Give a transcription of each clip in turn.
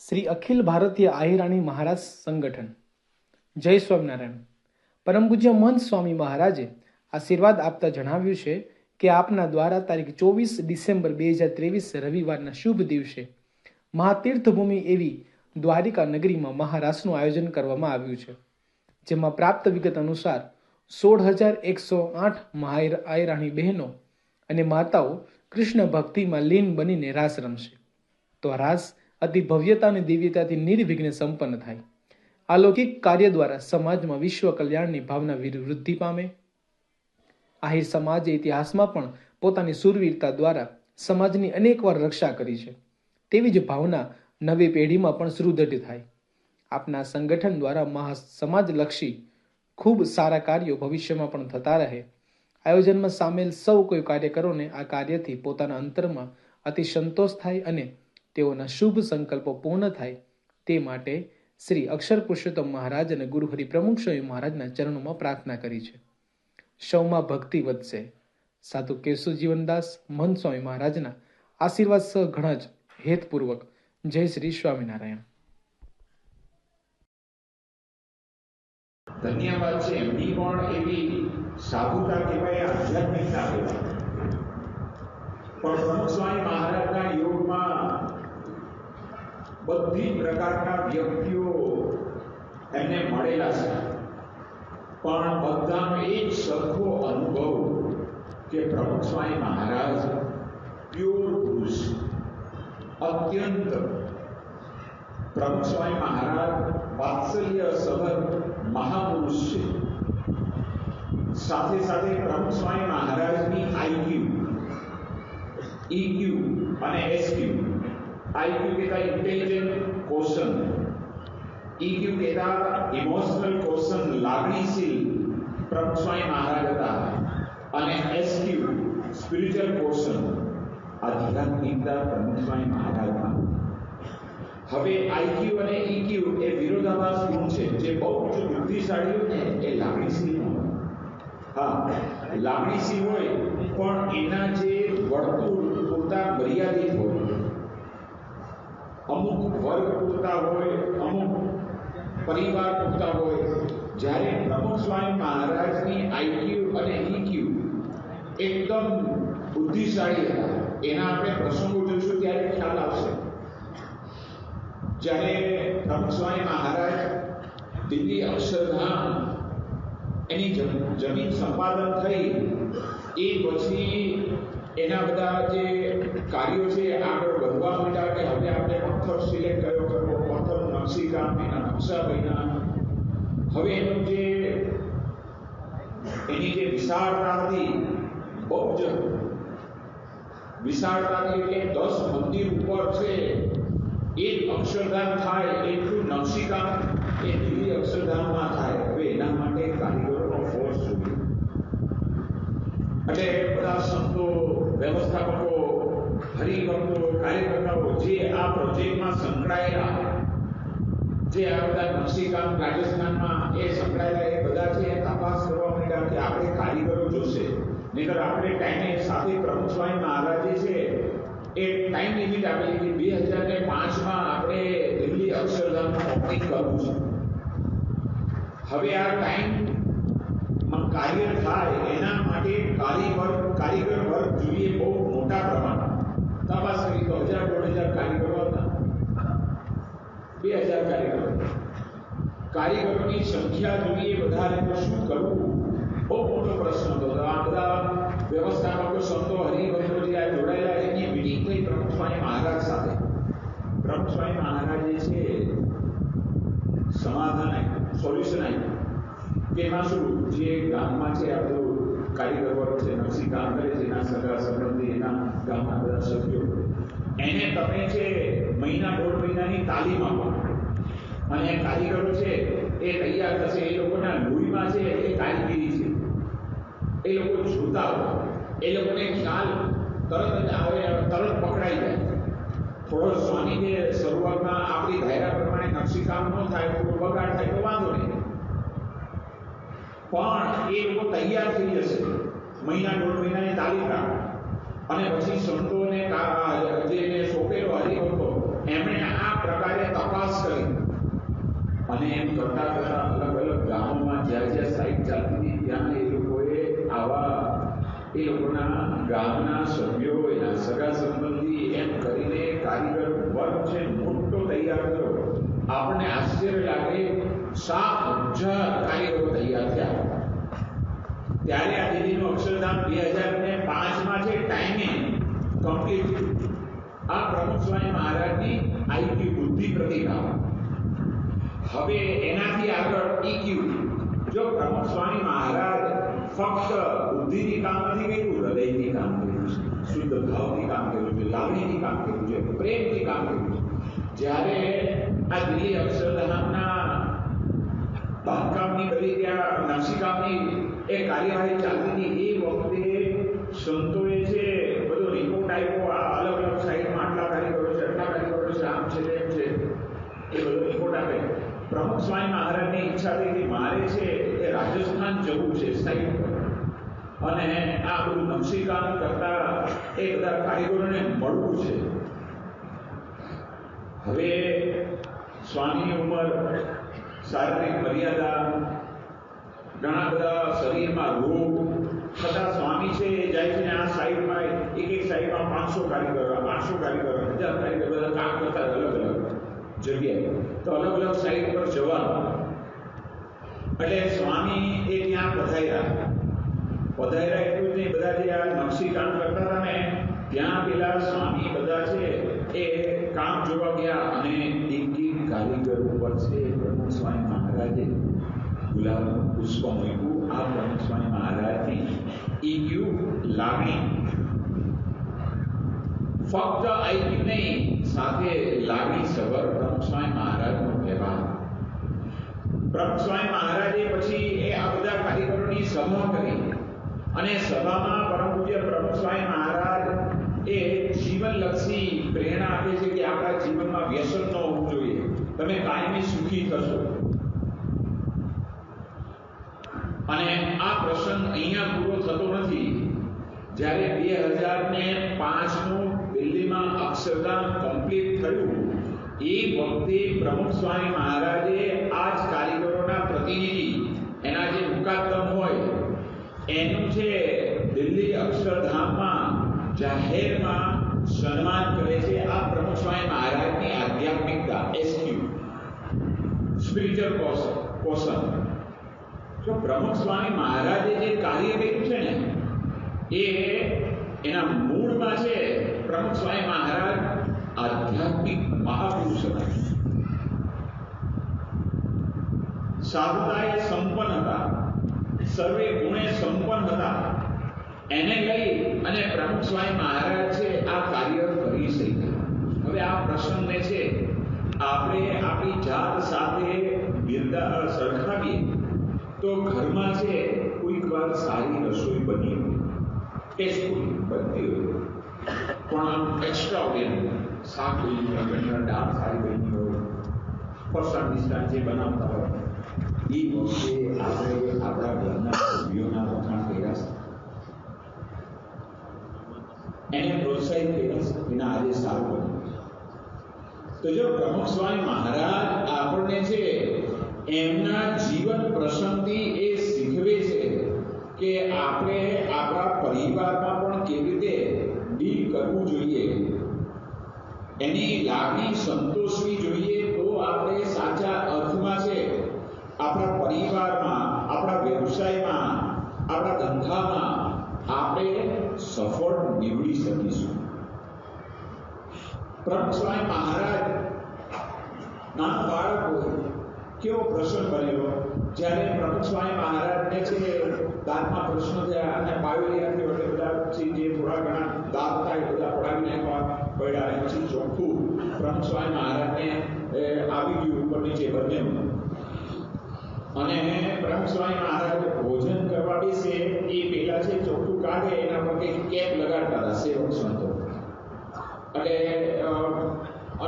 શ્રી અખિલ ભારતીય આહિરાણી મહારાજ સંગઠન. જય સ્વામિનારાયણ. પરમ પૂજ્ય મહંત સ્વામી મહારાજે આશીર્વાદ આપતા જણાવ્યું છે કે આપના દ્વારા તારીખ ચોવીસ ડિસેમ્બર બે હજાર ત્રેવીસ રવિવારના શુભ દિવસે મહાતીર્થભૂમિ એવી દ્વારિકા નગરીમાં મહારાસનું આયોજન કરવામાં આવ્યું છે, જેમાં પ્રાપ્ત વિગત અનુસાર સોળ હજાર એકસો આઠ આયરાણી બહેનો અને માતાઓ કૃષ્ણ ભક્તિમાં લીન બનીને રાસ રમશે. તો રાસ અતિ ભવ્યતા અને દિવ્યતાથી નિર્વિઘ્ને સંપન્ન થાય. અલૌકિક કાર્ય દ્વારા સમાજમાં વિશ્વ કલ્યાણની ભાવના વૃદ્ધિ પામે. આહિર સમાજે ઇતિહાસમાં પણ પોતાની સુરવીરતા દ્વારા સમાજની અનેકવાર રક્ષા કરી છે. તેવી જ ભાવના નવી પેઢીમાં પણ સુદૃઢ થાય. આપના સંગઠન દ્વારા મહા સમાજલક્ષી ખૂબ સારા કાર્યો ભવિષ્યમાં પણ થતા રહે. આયોજનમાં સામેલ સૌ કોઈ કાર્યકરોને આ કાર્યથી પોતાના અંતરમાં અતિ સંતોષ થાય અને તેઓના શુભ સંકલ્પો પૂર્ણ થાય તે માટે શ્રી અક્ષર પુરુષોત્તમ મહારાજ અને ગુરુ હરિ પ્રમુખ સ્વામી મહારાજના ચરણોમાં પ્રાર્થના કરી છે. સૌમાં ભક્તિ વધશે. સાધુ કેશુ જીવનદાસ, મહંત સ્વામી મહારાજના આશીર્વાદ સહ ઘણા જ હેતપૂર્વક જય શ્રી સ્વામિનારાયણ. ધન્યવાદ છે. એમની પણ એવી સાધુતા કહેવાય, આધ્યાત્મિકતા કહેવાય. પણ સ્વામી મહારાજના યોગમાં બધી પ્રકારના વ્યક્તિઓ એમને મળેલા છે. પણ બધાનો એક સરખો અનુભવ કે પ્રમુખ સ્વામી મહારાજ પ્યોર પુરુષ, અત્યંત. પ્રમુખ સ્વામી મહારાજ વાત્સલ્ય સભર મહાપુરુષ છે. સાથે સાથે પ્રમુખ સ્વામી મહારાજની આઈક્યુ ઈક્યુ અને એસક્યુ આઈક્યુ કહેતા ઇન્ટેલિજન્ટ ક્વેશ્ચન ઈક્યુ કહેતા ઇમોશનલ ક્વેશ્ચન લાગણીશીલ સ્વામી મહારાજ હતા અને એસક્યુ સ્પિરિચ્યુઅલ ક્વેશ્ચન આધ્યાત્મિકતા પ્રમુખ સ્વામી મહારાજમાં હવે આઈક્યુ અને ઈક્યુ એ વિરોધાભાસ ગુણ છે જે બહુ જ બુદ્ધિશાળી એ લાગણીશીલ હોય હા લાગણીશીલ હોય પણ એના જે વર્તુળ પૂરતા મર્યાદિત હોય અમુક વર્ગ પૂરતા હોય, અમુક પરિવાર પૂરતા હોય. જ્યારે પ્રમુખ સ્વામી મહારાજની આઈક્યુ અને ઈક્યુ એકદમ બુદ્ધિશાળી હતા, એના આપણે પ્રસંગો જોઈશું, ત્યારે ખ્યાલ આવશે. જ્યારે પ્રમુખ સ્વામી મહારાજ દિલ્હી અક્ષરધામ એની જમીન સંપાદન થઈ, એ પછી એના બધા જે કાર્યો છે આગળ વધવા માંડ્યા કે હવે આપણે પથ્થર સિલેક્ટ કર્યો કરવો નકશીકામ એના થાય હવે એના માટે કારીગરોનો ફોર્સ જોઈએ. એટલે બધા સંતો, વ્યવસ્થાપકો, હરિભક્તો, કાર્યકર્તાઓ જે આ પ્રોજેક્ટમાં સંકળાયેલા જે આ બધા નકશીકામ રાજસ્થાનમાં એ સંકળાયેલા એ બધા છે, એ તપાસ કરવા માંડ્યા કે આપણે કારીગરો જોશે. નહીતર આપણે ટાઈમે સાથે પ્રમુખ સ્વામી મહારાજે છે, એ ટાઈમ લિમિટ આપેલી કે બે હજાર ને પાંચમાં આપણે દિલ્હી અક્ષરધામનું ઓપનિંગ કરવું છે. હવે આ ટાઈમ કાર્ય થાય એના માટે કારીગર કારીગર વર્ગ જોઈએ બહુ મોટા પ્રમાણમાં. તપાસ કરી તો હજાર દોઢ હજાર કારીગરો હતા બે હજાર કારીગરો કારીગરોની સંખ્યા જોઈએ વધારે તો શું કરવું? બહુ મોટો પ્રશ્ન હતો. આ બધા વ્યવસ્થાપકો, સંતો હરિભક્તો જે આ જોડાયેલા એની મિટિંગ થઈ પ્રમુખ સ્વામી મહારાજ સાથે? પ્રમુખ સ્વામી મહારાજે છે સમાધાન આપ્યું સોલ્યુશન આપ્યું. કે એમાં શું? જે ગામમાં છે આ બધું કારીગર છે, નરસિંહ કામ કરે છે એના સગા સંબંધી, એના ગામના બધા સભ્યો. એને તમે છે મહિના, દોઢ મહિનાની તાલીમ આપવામાં અને કારીગરો છે, એ તૈયાર થશે, એ લોકોના લોહીમાં છે, એ કારીગીરી છે. એ લોકો જોતા હોય. એ લોકોને ખ્યાલ તરત જ આવે, તરત પકડાઈ જાય. થોડો સ્વાની જે શરૂઆતમાં આપણી ધાર્યા પ્રમાણે નકશીકામ ન થાય તો બગાડ થાય તો વાંધો નહીં. પણ એ લોકો તૈયાર થઈ જશે. મહિના, દોઢ મહિનાની તાલીમ રાખે. અને પછી સંતોને કા- જે એને સોંપેલો હરિભક્તો એમણે આ પ્રકારે અને એમ કરતા કરતા અલગ અલગ ગામોમાં જ્યાં જ્યાં સાઈટ ચાલતી હતી ત્યાં એ લોકોએ આવા એ લોકોના ગામના સભ્યો એના સગા સંબંધી એમ કરીને કારીગર વર્ગ છે મોટો તૈયાર કર્યો આપણને આશ્ચર્ય લાગે સાત હજાર કારીગરો તૈયાર થયા ત્યારે આ દીદીનું અક્ષરધામ બે હજાર ને પાંચમાં છે ટાઈમિંગ કમ્પ્લીટ આ પ્રમુખ સ્વામી મહારાજની આઈક્યુ બુદ્ધિ પ્રતિભા હવે એનાથી આગળ ઈક્યુ જો પ્રમુખ સ્વામી મહારાજ ફક્ત બુદ્ધિથી કામ નથી કર્યું, હૃદયથી કામ કર્યું છે, શુદ્ધ ભાવથી કામ કર્યું છે, લાગણીથી કામ કર્યું છે, પ્રેમથી કામ કર્યું છે. જ્યારે આ દિલ્હી અક્ષરધામના બાંધકામની બધી ત્યાં નાસિકામની એ કાર્યવાહી ચાલતી હતી, એ વખતે સંતોએ છે બધો રિપોર્ટ આપ્યો આ અલગ અલગ સાઈડમાં આટલા કારીગરો છે આટલા કારીગરો છે આમ છે તેમ છે એ બધો રિપોર્ટ આપે પ્રમુખ સ્વામી મહારાજની ઈચ્છા થઈ કે મારે છે એ રાજસ્થાન જવું છે સાઈડ પર અને આ બધું નકશીકામ કરતા એ બધા કારીગરોને મળવું છે. હવે સ્વામી ઉંમર શારીરિક મર્યાદા ઘણા બધા શરીરમાં રોગ, છતાં સ્વામી છે એ જાય છે આ સાઈડમાં, એક એક સાઈડમાં પાંચસો કારીગર પાંચસો કારીગર, હજાર કારીગર બધા કામ કરતા અલગ અલગ જગ્યાએ. તો અલગ અલગ સાઈડ પર જવાનું. એટલે સ્વામી એ ત્યાં પધાર્યા. પધાર્યા એટલું જ નહીં બધા જે આ નકશી કામ કરતા હતા ને, ત્યાં પેલા સ્વામી બધા છે, એ કામ જોવા ગયા અને એક એક કારીગર ઉપર છે, પ્રમુખ સ્વામી મહારાજે ગુલાબનું પુષ્પ મૂક્યું. આ પ્રમુખ સ્વામી મહારાજની ઈક્યુ લાગણી ફક્ત આઈક્યુ નહીં, સાથે લાગણી સભર પ્રમુખ સ્વામી મહારાજનો વ્યવહાર. પ્રમુખ સ્વામી મહારાજે પછી એ આ બધા કારીગરોની સભા કરી. અને સભામાં પરમ પૂજ્ય પ્રમુખ સ્વામી મહારાજ એ જીવનલક્ષી પ્રેરણા આપે છે કે આપણા જીવનમાં વ્યસન ન હોવું જોઈએ. તમે કાયમી સુખી થશો. અને આ પ્રસંગ અહીંયા પૂરો થતો નથી. જ્યારે બે હજાર ને પાંચનું દિલ્હીમાં અક્ષરધામ કમ્પ્લીટ થયું, એ વખતે પ્રમુખ સ્વામી મહારાજે આ જ કારીગરોના પ્રતિનિધિ, એના જે મુકાદમ એનું છે દિલ્હી અક્ષરધામમાં જાહેરમાં સન્માન કરે છે આ પ્રમુખ સ્વામી મહારાજની આધ્યાત્મિકતા એસક્યુ સ્પિરિચ્યુઅલ કોશન કોશન જો પ્રમુખ સ્વામી મહારાજે જે કાર્ય કર્યું છે ને એ એના મૂળમાં છે પ્રમુખ સ્વામી મહારાજ આધ્યાત્મિક મહાપુરુષ હતા સાધુતાએ સંપન્ન હતા સર્વે ગુણે સંપન્ન હતા. એને લઈ અને પ્રમુખ સ્વામી મહારાજ છે, આ કાર્ય કરી શક્યા. હવે આ પ્રસંગને છે, આપણે આપણી જાત સાથે બિરદા સરખાવીએ તો ઘરમાં છે, કોઈક વાર સારી રસોઈ બની હોય ટેસ્ટફુલ બનતી હોય. પણ આમ એક્સ્ટ્રા ઓર્ડિનરી શાક બની દાળ સારી બની હોય ફરસાણ મિષ્ટાન જે બનાવતા હોય, એ વખતે આપણે આપણા ઘરના સભ્યોના વખાણ કર્યા છે એને પ્રોત્સાહિત કર્યા છે એના આજે સારું બન્યું તો જો પ્રમુખ સ્વામી મહારાજ આપણને છે, એમના જીવન પ્રસંગથી એ શીખવે છે કે આપણે આપણા પરિવારમાં પણ કેવી રીતે ડીલ કરવું જોઈએ. એની લાગણી સંતોષવી જોઈએ તો આપણે સાચા અર્થમાં છે, આપણા પરિવારમાં, આપણા વ્યવસાયમાં, આપણા ધંધામાં આપણે સફળ નીવડી શકીશું. પ્રમુખ સ્વામી મહારાજ, નાનો બાળક હોય, કેવો પ્રશ્ન કર્યો? જ્યારે પ્રભુ સ્વામી મહારાજને છે, દાંતમાં પ્રશ્ન થયા અને પાવેલી હતી, એટલે બધા જે થોડા ઘણા દાંત થાય બધા પડાવી નાખવા પડ્યા પછી ચોખ્ખું પ્રભુ સ્વામી મહારાજને આવી ગયું ઉપર નીચે બંને અને પ્રમુખ સ્વામી મહારાજ ભોજન કરવા બેસે, એ પેલા છે ચોખ્ખું કાઢે, એના પર કંઈક કેપ લગાડતા હતા સેવક સંતો એટલે અ,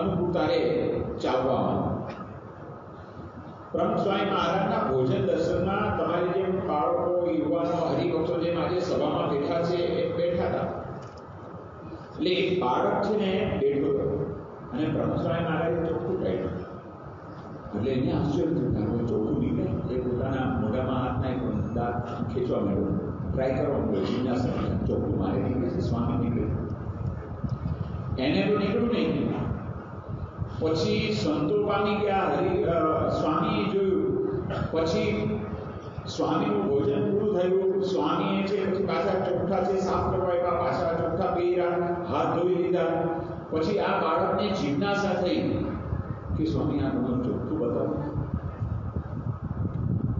અનુકૂળતા રહે ચાલવામાં પ્રમુખ સ્વામી મહારાજના ભોજન દર્શનમાં તમારી જેમ બાળકો યુવાનો હરિભક્તો જેમ આજે સભામાં બેઠા છે એ બેઠા હતા. એટલે એક બાળક છે ને બેઠો અને પ્રમુખ સ્વામી મહારાજે ચોખ્ખું કહ્યું. એટલે એને આશ્ચર્ય થયું ચોખ્ખું નીકળે એ પોતાના મોઢામાં હાથ નાખ્યો દાંત ખેંચવા માંડ્યો. ટ્રાય કરવા માંડ્યો. જિજ્ઞાસા ચોખ્ખું મારે નીકળે છે સ્વામી નીકળે એને તો નીકળ્યું નહીં પછી સંતો પામી ગયા, હરિ સ્વામીએ જોયું. પછી સ્વામીનું ભોજન પૂરું થયું. સ્વામીએ છે પછી પાછા ચોખ્ઠા છે સાફ કરવા આવ્યા પાછા ચોખ્ઠા પહેર્યા હાથ ધોઈ લીધા. પછી આ બાળકને જિજ્ઞાસા થઈ કે સ્વામી આ બધું